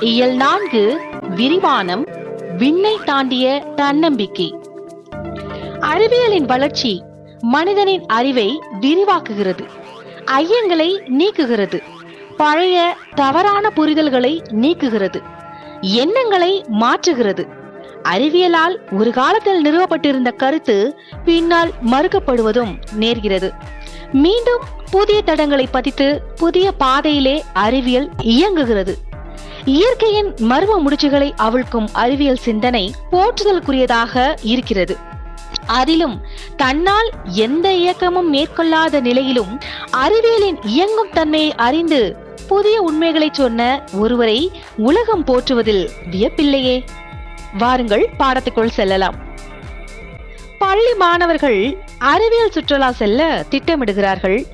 இயல் நான்கு விரிவானம் விண்ணை தாண்டிய தன்னம்பிக்கை. அறிவியலின் வளர்ச்சி மனிதனின் அறிவை விரிவாக்குகிறது ஐயங்களை நீக்குகிறது பழைய தவறான புரிதல்களை நீக்குகிறது எண்ணங்களை மாற்றுகிறது. அறிவியலால் ஒரு காலத்தில் நிறுவப்பட்டிருந்த கருத்து பின்னால் மறுக்கப்படுவதும் நேர்கிறது. மீண்டும் புதிய தடங்களை பதித்து புதிய பாதையிலே அறிவியல் இயங்குகிறது. இயற்கையின் மர்ம முடிச்சுகளை அவிழ்க்கும் அறிவியல் சிந்தனை போற்றுதலுக்குரியதாக இருக்கிறது. அதிலும் தன்னால் எந்த இயக்கமும் மேற்கொள்ளாத நிலையிலும் அறிவியலின் இயங்கும் தன்மையை அறிந்து புதிய உண்மைகளை சொன்ன ஒருவரை உலகம் போற்றுவதில் வியப்பில்லையே. வாருங்கள் பாடத்துக்குள் செல்லலாம். பள்ளி மாணவர்கள் அறிவியல் சுற்றுலா செல்ல திட்டமிடுகிறார்கள்.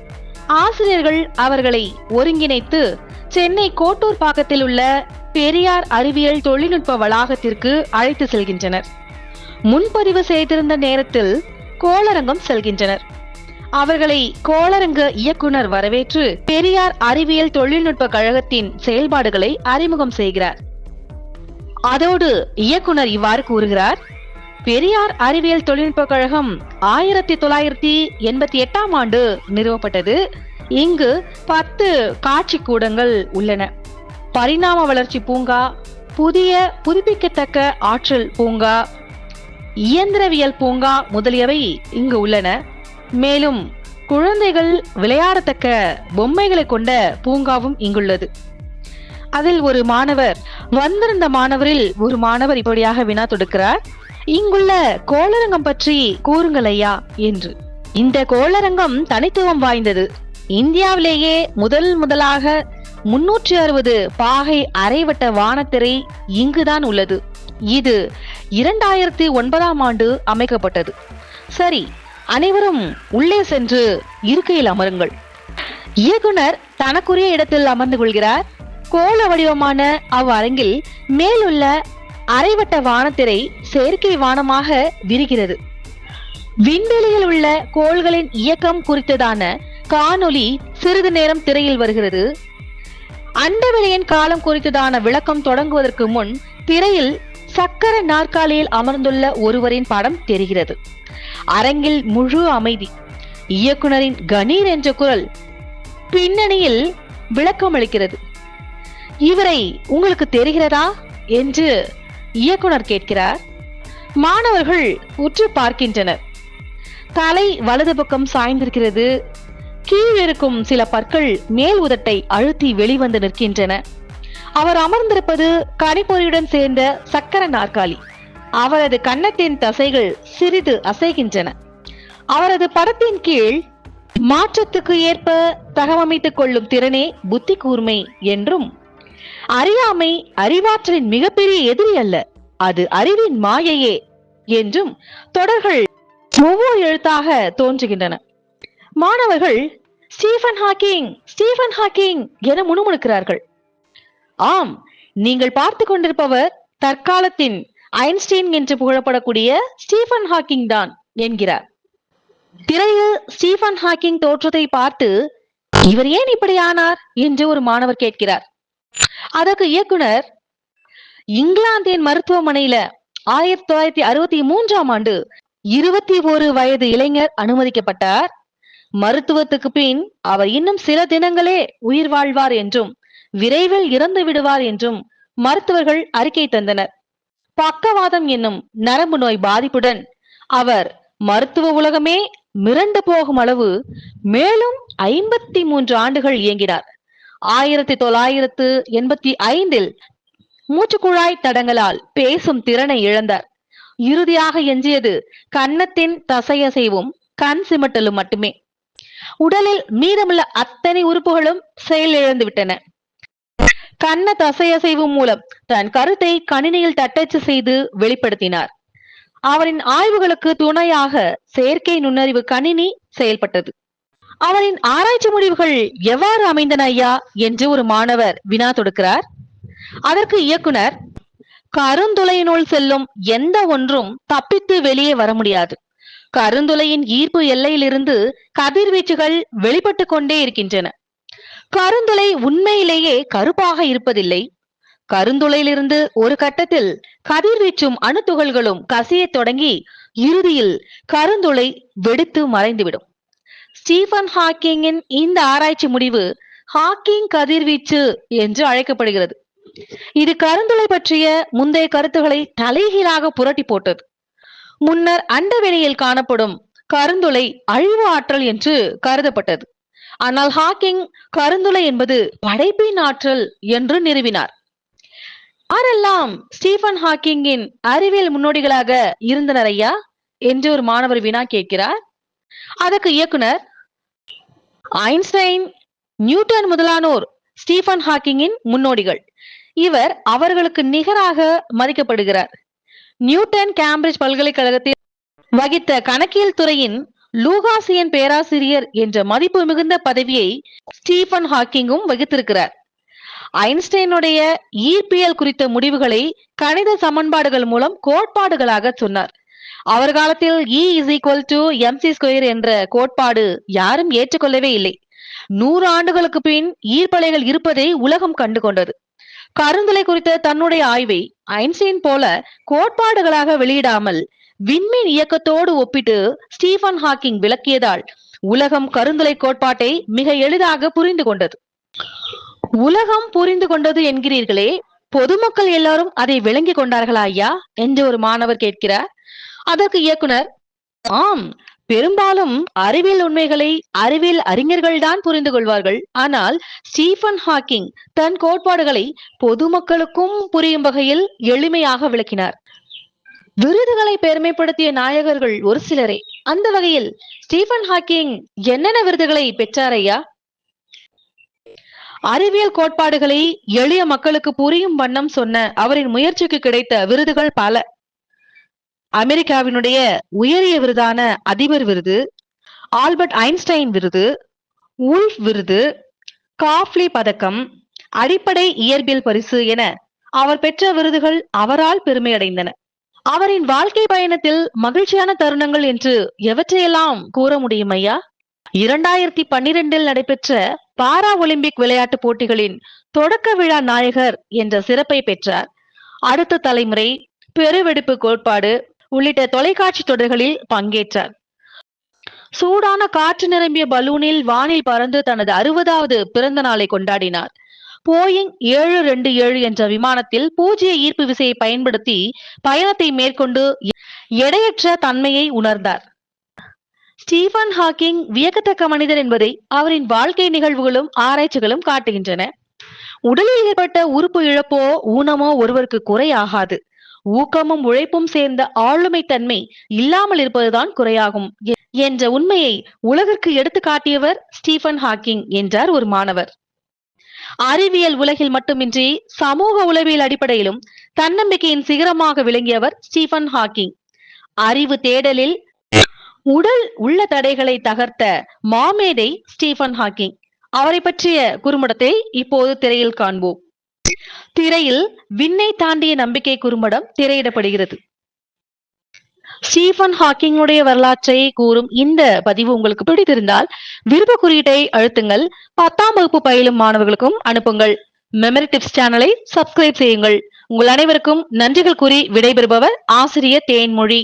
ஆசிரியர்கள் அவர்களை ஒருங்கிணைத்து சென்னை கோட்டூர் பாக்கத்தில் உள்ள பெரியார் அறிவியல் தொழில்நுட்ப வளாகத்திற்கு அழைத்து செல்கின்றனர். முன்பதிவு செய்திருந்த நேரத்தில் கோளரங்கம் செல்கின்றனர். அவர்களை கோளரங்க இயக்குனர் வரவேற்று பெரியார் அறிவியல் தொழில்நுட்ப கழகத்தின் செயல்பாடுகளை அறிமுகம் செய்கிறார். அதோடு இயக்குனர் இவ்வாறு கூறுகிறார் பெரியார் அறிவியல் தொழில்நுட்ப கழகம் ஆயிரத்தி தொள்ளாயிரத்தி எண்பத்தி எட்டாம் ஆண்டு நிறுவப்பட்டது. இங்கு பத்து காட்சி கூடங்கள் உள்ளன. பரிணாம வளர்ச்சி பூங்கா புதிய புதுப்பிக்கத்தக்க ஆற்றல் பூங்கா இயந்திரவியல் பூங்கா முதலியவை இங்கு உள்ளன. மேலும் குழந்தைகள் விளையாடத்தக்க பொம்மைகளை கொண்ட பூங்காவும் இங்குள்ளது. அதில் ஒரு மாணவர் வந்திருந்த மாணவரில் ஒரு மாணவர் இப்படியாக வினா தொடுக்கிறார். இங்குள்ள கோளரங்கம் பற்றி கூறுங்கள் ஐயா என்று. இந்த கோளரங்கம் தனித்துவம் வாய்ந்தது. இந்தியாவிலேயே முதல் முதலாக முன்னூற்றி அறுபது பாகை அரைவட்ட வானத்திரை இங்குதான் உள்ளது. இது இரண்டாயிரத்தி ஒன்பதாம் ஆண்டு அமைக்கப்பட்டது. சரி அனைவரும் உள்ளே சென்று இருக்கையில் அமருங்கள். இயக்குனர் தனக்குரிய இடத்தில் அமர்ந்து கொள்கிறார். கோள வடிவமான அவ்வரங்கில் மேலுள்ள அரைவட்ட வானத்திரை செயற்கை வானமாக விரிகிறது. விண்வெளியில் உள்ள கோள்களின் இயக்கம் குறித்ததான காணொலி சிறிது நேரம் திரையில் வருகிறது. அண்டவெளியின் காலம் குறித்ததான விளக்கம் தொடங்குவதற்கு முன் திரையில் சக்கர நாற்காலியில் அமர்ந்துள்ள ஒருவரின் படம் தெரிகிறது. அரங்கில் முழு அமைதி இயக்குனரின் கணீர் என்ற குரல் பின்னணியில் விளக்கம் அளிக்கிறது. இவரை உங்களுக்கு தெரிகிறதா? என்று இயக்குனர் கேட்கிறார். மாணவர்கள் உற்று பார்க்கின்றனர். தலை வலது பக்கம் சாய்ந்திருக்கிறது. கீழிருக்கும் சில பற்கள் மேல் உதட்டை அழுத்தி வெளிவந்து நிற்கின்றன. அவர் அமர்ந்திருப்பது கணிப்பொறியுடன் சேர்ந்த சக்கர நாற்காலி. அவரது கன்னத்தின் தசைகள் சிறிது அசைகின்றன. அவரது படத்தின் கீழ் மாற்றத்துக்கு ஏற்ப தகவமைத்துக் கொள்ளும் திறனே புத்தி கூர்மை என்றும் அறியாமை அறிவாற்றலின் மிகப்பெரிய எதிரி அல்ல அது அறிவின் மாயையே என்றும் தொடர்கள் ஒவ்வொரு எழுத்தாக தோன்றுகின்றன. மாணவர்கள் ஸ்டீஃபன் ஹாக்கிங் ஸ்டீஃபன் ஹாக்கிங் என முணுமுணுக்கிறார்கள். ஆம் நீங்கள் பார்த்து கொண்டிருப்பவர் தற்காலத்தின் ஐன்ஸ்டீன் என்று புகழப்படக்கூடிய ஸ்டீஃபன் ஹாக்கிங் தான் என்கிறார். திரையில் ஸ்டீஃபன் ஹாக்கிங் தோற்றத்தை பார்த்து இவர் ஏன் இப்படி ஆனார்? என்று ஒரு மாணவர் கேட்கிறார். அதற்கு இயக்குனர் இங்கிலாந்தின் மருத்துவமனையில ஆயிரத்தி தொள்ளாயிரத்தி அறுபத்தி மூன்றாம் ஆண்டு இருபத்தி ஒரு வயது இளைஞர் அனுமதிக்கப்பட்டார். மருத்துவத்துக்கு பின் அவர் இன்னும் சில தினங்களே உயிர் வாழ்வார் என்றும் விரைவில் இறந்து விடுவார் என்றும் மருத்துவர்கள் அறிக்கை தந்தனர். பக்கவாதம் என்னும் நரம்பு நோய் பாதிப்புடன் அவர் மருத்துவ உலகமே மிரண்டு போகும் அளவு மேலும் ஐம்பத்தி மூன்று ஆண்டுகள் இயங்கினார். ஆயிரத்தி தொள்ளாயிரத்து எண்பத்தி ஐந்தில் மூச்சுக்குழாய் தடங்களால் பேசும் திறனை இழந்தார். இறுதியாக எஞ்சியது கன்னத்தின் தசையசைவும் கண் சிமிட்டலும் மட்டுமே. உடலில் மீதமுள்ள அத்தனை உறுப்புகளும் செயலிழந்து விட்டன கண்ண தசையசைவு மூலம் தன் கருத்தை கணினியில் தட்டச்சு செய்து வெளிப்படுத்தினார். அவரின் ஆய்வுகளுக்கு துணையாக செயற்கை நுண்ணறிவு கணினி செயல்பட்டது. அவரின் ஆராய்ச்சி முடிவுகள் எவ்வாறு அமைந்தன ஐயா என்று ஒரு மாணவர் வினா தொடுக்கிறார். அதற்கு இயக்குனர் கருந்துளையினுள் செல்லும் எந்த ஒன்றும் தப்பித்து வெளியே வர முடியாது. கருந்துளையின் ஈர்ப்பு எல்லையிலிருந்து கதிர்வீச்சுகள் வெளிப்பட்டு கொண்டே இருக்கின்றன. கருந்துளை உண்மையிலேயே கருப்பாக இருப்பதில்லை. கருந்துளையிலிருந்து ஒரு கட்டத்தில் கதிர்வீச்சும் அணுத்துகள்களும் கசியத் தொடங்கி இறுதியில் கருந்துளை வெடித்து மறைந்துவிடும். ஸ்டீபன் ஹாக்கிங்கின் இந்த ஆராய்ச்சி முடிவு ஹாக்கிங் கதிர்வீச்சு என்று அழைக்கப்படுகிறது. இது கருந்துளை பற்றிய முந்தைய கருத்துக்களை தலைகீழாக புரட்டி போட்டது. முன்னர் அண்டவெளியில் காணப்படும் கருந்துளை அழிவு ஆற்றல் என்று கருதப்பட்டது. ஆனால் ஹாக்கிங் கருந்துளை என்பது படைப்பின் ஆற்றல் என்று நிறுவினார். யாரெல்லாம் ஸ்டீபன் ஹாக்கிங்கின் அறிவியல் முன்னோடிகளாக இருந்தனர் ஐயா? என்று ஒரு மாணவர் வினா கேட்கிறார். அதற்கு இயக்குனர் ஐன்ஸ்டைன் நியூட்டன் முதலானோர் ஸ்டீபன் ஹாக்கிங்கின் முன்னோடிகள். இவர் அவர்களுக்கு நிகராக மதிக்கப்படுகிறார். நியூட்டன் கேம்பிரிட்ஜ் பல்கலைக்கழகத்தில் வகித்த கணக்கியல் துறையின் லூகாசியன் பேராசிரியர் என்ற மதிப்பு மிகுந்த பதவியை ஸ்டீபன் ஹாக்கிங்கும் வகித்திருக்கிறார். ஐன்ஸ்டைனுடைய ஈர்ப்பியல் குறித்த முடிவுகளை கணித சமன்பாடுகள் மூலம் கோட்பாடுகளாக சொன்னார். அவர் காலத்தில் E is equal to MC square என்ற கோட்பாடு யாரும் ஏற்றுக்கொள்ளவே இல்லை. நூறு ஆண்டுகளுக்கு பின் ஈர்ப்பலைகள் இருப்பதை உலகம் கண்டு கருந்தலை கருந்துளை குறித்த தன்னுடைய ஆய்வை ஐன்ஸ்டீன் போல கோட்பாடுகளாக வெளியிடாமல் விண்மீன் இயக்கத்தோடு ஒப்பிட்டு ஸ்டீபன் ஹாக்கிங் விளக்கியதால் உலகம் கருந்தலை கோட்பாட்டை மிக எளிதாக புரிந்து கொண்டது. உலகம் புரிந்து கொண்டது என்கிறீர்களே பொதுமக்கள் எல்லாரும் அதை விளங்கி கொண்டார்களா ஐயா? என்று ஒரு மாணவர் கேட்கிறார். அதற்கு இயக்குனர் ஆம் பெரும்பாலும் அறிவியல் உண்மைகளை அறிவியல் அறிஞர்கள்தான் புரிந்து கொள்வார்கள். ஆனால் ஸ்டீஃபன் ஹாக்கிங் தன் கோட்பாடுகளை பொதுமக்களுக்கும் புரியும் வகையில் எளிமையாக விளக்கினார். விருதுகளை பெருமைப்படுத்திய நாயகர்கள் ஒரு சிலரே. அந்த வகையில் ஸ்டீபன் ஹாக்கிங் என்னென்ன விருதுகளை பெற்றார் ஐயா? அறிவியல் கோட்பாடுகளை எளிய மக்களுக்கு புரியும் வண்ணம் சொன்ன அவரின் முயற்சிக்கு கிடைத்த விருதுகள் பல. அமெரிக்காவினுடைய உயரிய விருதான அதிபர் விருது ஆல்பர்ட் ஐன்ஸ்டைன் விருது உல்ஃப் விருது காஃப்லி பதக்கம் அடிப்படை இயற்பியல் பரிசு என அவர் பெற்ற விருதுகள் அவரால் பெருமையடைந்தன. அவரின் வாழ்க்கை பயணத்தில் மகிழ்ச்சியான தருணங்கள் என்று எவற்றையெல்லாம் கூற முடியும் ஐயா? இரண்டாயிரத்தி பன்னிரெண்டில் நடைபெற்ற பாரா ஒலிம்பிக் விளையாட்டு போட்டிகளின் தொடக்க விழா நாயகர் என்ற சிறப்பை பெற்றார். அடுத்த தலைமுறை பெருவெடிப்பு கோட்பாடு உள்ளிட்ட தொலைக்காட்சி தொடர்களில் பங்கேற்றார். சூடான காற்று நிரம்பிய பலூனில் வானில் பறந்து தனது அறுபதாவது பிறந்த நாளை கொண்டாடினார். போயிங் ஏழு ரெண்டு ஏழு என்ற விமானத்தில் பூஜ்ய ஈர்ப்பு விசையை பயன்படுத்தி பயணத்தை மேற்கொண்டு எடையற்ற தன்மையை உணர்ந்தார். ஸ்டீபன் ஹாக்கிங் வியக்கத்தக்க மனிதர் என்பதை அவரின் வாழ்க்கை நிகழ்வுகளும் ஆராய்ச்சிகளும் காட்டுகின்றன. உடலில் ஏற்பட்ட உறுப்பு இழப்போ ஊனமோ ஒருவருக்கு குறையாகாது. ஊக்கமும் உழைப்பும் சேர்ந்த ஆளுமை தன்மை இல்லாமல் இருப்பதுதான் குறையாகும் என்ற உண்மையை உலகிற்கு எடுத்து காட்டியவர் ஸ்டீபன் ஹாக்கிங் என்றார் ஒரு மாணவர். அறிவியல் உலகில் மட்டுமின்றி சமூக உளவியல் அடிப்படையிலும் தன்னம்பிக்கையின் சிகரமாக விளங்கியவர் ஸ்டீபன் ஹாக்கிங். அறிவு தேடலில் உடல் உள்ள தடைகளை தகர்த்த மாமேதை ஸ்டீபன் ஹாக்கிங். அவரை பற்றிய குறும்படத்தை இப்போது திரையில் காண்போம். திரையில் விண்ணை தாண்டிய நம்பிக்கை குறும்படம் திரையிடப்படுகிறது. ஸ்டீஃபன் ஹாக்கிங்குடைய வரலாற்றை கூறும் இந்த பதிவு உங்களுக்கு பிடித்திருந்தால் விருப்ப குறியீட்டை அழுத்துங்கள். பத்தாம் வகுப்பு பயிலும் மாணவர்களுக்கும் அனுப்புங்கள். மெமரி டிப்ஸ் சேனலை சப்ஸ்கிரைப் செய்யுங்கள். உங்கள் அனைவருக்கும் நன்றிகள் கூறி விடைபெறுபவர் ஆசிரியர் தேன்மொழி.